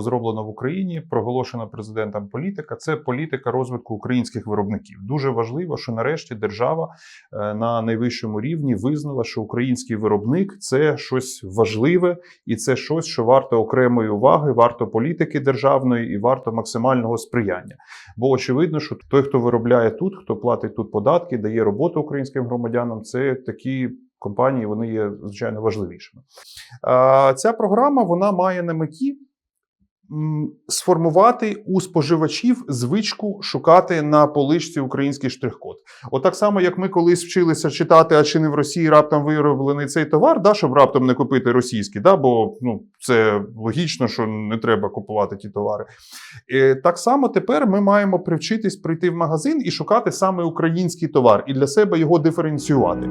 Зроблено в Україні, проголошена президентом політика. Це політика розвитку українських виробників. Дуже важливо, що нарешті держава е, на найвищому рівні визнала, що український виробник це щось важливе, і це щось, що варто окремої уваги, варто політики державної і варто максимального сприяння. Бо очевидно, що той, хто виробляє тут, хто платить тут податки, дає роботу українським громадянам, це такі. Компанії вони є звичайно важливішими. Ця програма вона має на меті сформувати у споживачів звичку шукати на поличці український штрих-код. От так само, як ми колись вчилися читати, а чи не в Росії раптом вироблений цей товар, да, щоб раптом не купити російський, да, бо ну, це логічно, що не треба купувати ті товари. Е, так само тепер ми маємо привчитись прийти в магазин і шукати саме український товар і для себе його диференціювати.